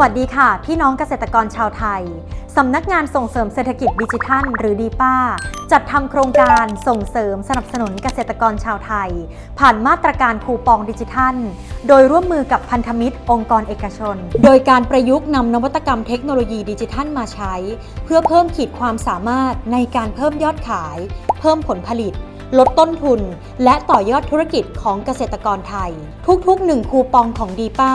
วัสดีค่ะ พี่น้องเกษตรกรชาวไทย สำนักงานส่งเสริมเศรษฐกิจดิจิทัล หรือดีป้า จัดทำโครงการส่งเสริมสนับสนุนเกษตรกรชาวไทย ผ่านมาตรการคูปองดิจิทัล โดยร่วมมือกับพันธมิตร องค์กรเอกชน โดยการประยุกต์นำนวัตกรรมเทคโนโลยีดิจิทัลมาใช้ เพื่อเพิ่มขีดความสามารถในการเพิ่มยอดขาย เพิ่มผลผลิต ลดต้นทุน และต่อยอดธุรกิจของเกษตรกรไทย ทุกๆ 1 คูปองของดีป้า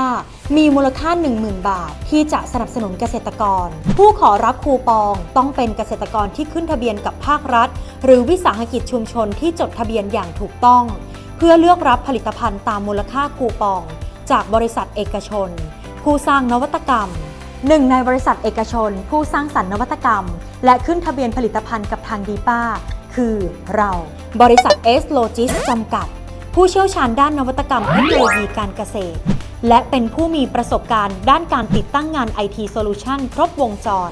มีมูลค่า 10,000 บาท ที่จะสนับสนุนเกษตรกร ผู้ขอรับคูปองต้องเป็นเกษตรกรที่ขึ้นทะเบียนกับภาครัฐ หรือวิสาหกิจชุมชนที่จดทะเบียนอย่างถูกต้อง เพื่อเลือกรับผลิตภัณฑ์ตามมูลค่าคูปอง จากบริษัทเอกชน ผู้สร้างนวัตกรรมหนึ่งในบริษัทเอกชน ผู้สร้างสรรค์นวัตกรรม และขึ้นทะเบียนผลิตภัณฑ์กับทางดีป้า คือเราบริษัท S Logis จำกัด ผู้เชี่ยวชาญด้านนวัตกรรมเทคโนโลยีการเกษตร และเป็นผู้มีประสบการณ์ด้านการติดตั้งงาน IT Solution ครบวงจร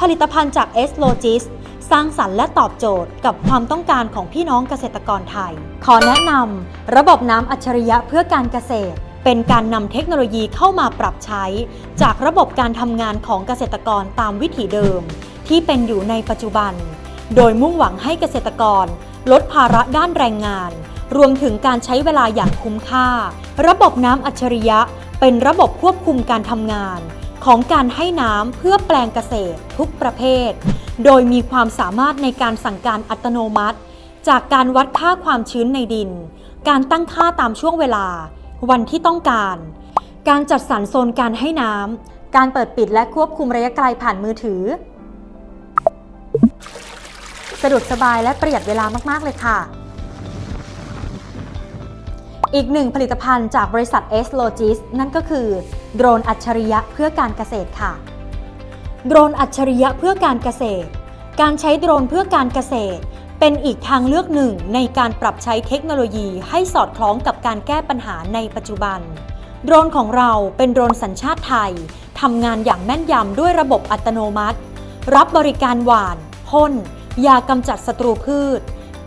ผลิตภัณฑ์จาก S Logis สร้างสรรค์และตอบโจทย์กับความต้องการของพี่น้องเกษตรกรไทย ขอแนะนำระบบน้ำอัจฉริยะเพื่อการเกษตร เป็นการนำเทคโนโลยีเข้ามาปรับใช้ จากระบบการทำงานของเกษตรกรตามวิถีเดิม ที่เป็นอยู่ในปัจจุบัน โดยมุ่งหวังให้เกษตรกร ลดภาระด้านแรงงาน รวมถึงการใช้เวลาอย่างคุ้มค่า ระบบน้ำอัจฉริยะ เป็นระบบควบคุมการทำงาน ของการให้น้ำเพื่อแปลงเกษตรทุกประเภท โดยมีความสามารถในการสั่งการอัตโนมัติ จากการวัดค่าความชื้นในดิน การตั้งค่าตามช่วงเวลา วันที่ต้องการ การจัดสรรโซนการให้น้ำการเปิดปิดและควบคุมระยะไกลผ่านมือถือ สะดวกสบายและประหยัดเวลามากๆเลยค่ะ อีกหนึ่งผลิตภัณฑ์จากบริษัท S Logis นั่นก็คือ โดรนอัจฉริยะเพื่อการเกษตรค่ะ โดรนอัจฉริยะเพื่อการเกษตร การใช้โดรนเพื่อการเกษตร เป็นอีกทางเลือกหนึ่งในการปรับใช้เทคโนโลยีให้สอดคล้องกับการแก้ปัญหาในปัจจุบัน โดรนของเราเป็นโดรนสัญชาติไทยทำงานอย่างแม่นยำด้วยระบบอัตโนมัติ รับบริการหวานพ่น ยากำจัดศัตรูพืช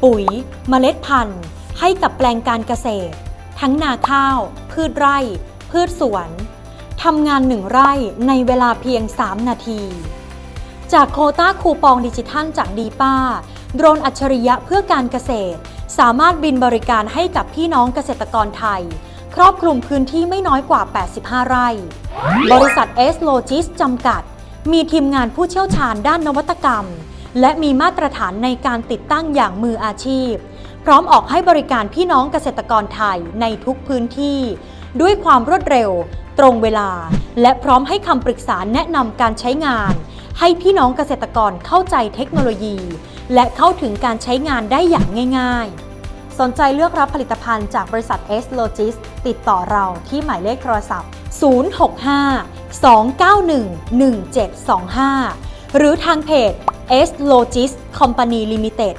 ปุ๋ย เมล็ดพันธุ์ ให้กับแปลงการเกษตร ทั้งนาข้าว พืชไร่ พืชสวนทำงานหนึ่งไร่ในเวลาเพียง 3 นาที จากโคต้าคูปองดิจิทัลจากดีป้า โดรนอัจฉริยะเพื่อการเกษตร สามารถบินบริการให้กับพี่น้องเกษตรกรไทย ครอบคลุมพื้นที่ไม่น้อยกว่า 85 ไร่ บริษัท S Logis จำกัด มีทีมงานผู้เชี่ยวชาญด้านนวัตกรรม และมีมาตรฐานในการติดตั้งอย่างมืออาชีพ พร้อมออกให้บริการพี่น้องเกษตรกรไทยในทุกพื้นที่ ด้วยความรวดเร็ว ตรงเวลา และพร้อมให้คำปรึกษาแนะนำการใช้งาน ให้พี่น้องเกษตรกรเข้าใจเทคโนโลยี และเข้าถึงการใช้งานได้อย่างง่าย ๆสนใจเลือกรับผลิตภัณฑ์จากบริษัท S Logis ติดต่อเราที่หมายเลขโทรศัพท์ 065 291 1725 หรือทางเพจ S Logis Company Limited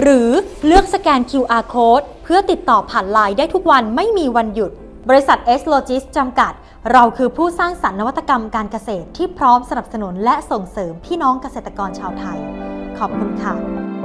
หรือเลือกสแกน QR Code เพื่อติดต่อผ่านไลน์ได้ทุกวันไม่มีวันหยุด บริษัท S Logis จำกัด เราคือผู้สร้างสรรค์นวัตกรรมการเกษตรที่พร้อมสนับสนุนและส่งเสริมพี่น้องเกษตรกรชาวไทย ขอบคุณค่ะ